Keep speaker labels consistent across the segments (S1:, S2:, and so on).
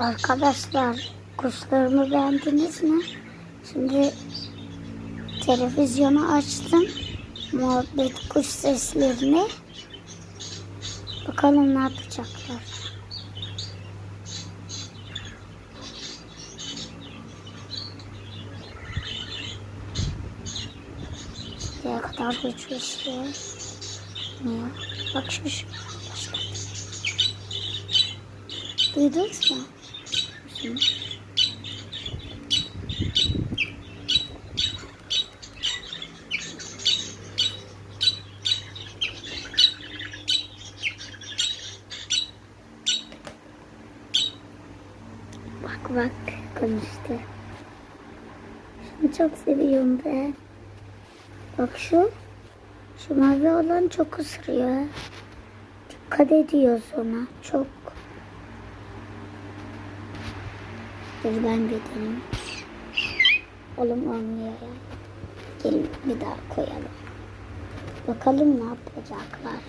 S1: Arkadaşlar kuşlarımı beğendiniz mi? Şimdi televizyonu açtım. Muhabbet kuş seslerini. Bakalım ne yapacaklar. Ne kadar güçlü şey. Niye? Bak şu şu. Duydunuz mu? Şimdi. Bak bak konuştu. Şunu çok seviyorum ben. Bak şu. Şu mavi olan çok ısırıyor. Dikkat ediyoruz ona. Çok. Dur ben bir deneyim. Oğlum olmuyor ya. Gelin bir daha koyalım. Bakalım ne yapacaklar.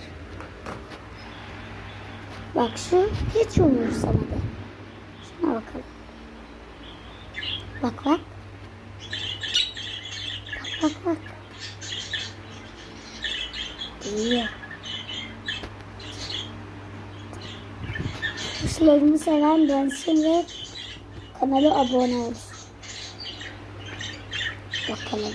S1: Bak şu hiç umursamadı. Şuna bakalım. Bak bak. Bak bak bak. İyi. Kuşlarımı seven beğensin ve kanala abone olsun. Bakalım.